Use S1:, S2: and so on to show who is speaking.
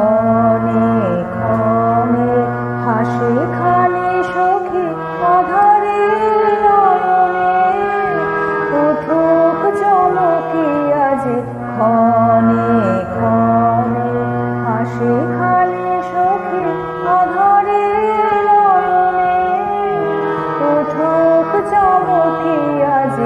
S1: ক্ষণে ক্ষণে, হাসে খানে সখী, আধারে নয়নে, উঠুক চমকে আজ ক্ষণে ক্ষণে, হাসে খানে সখী, আধারে নয়নে, উঠুক চমকে আজ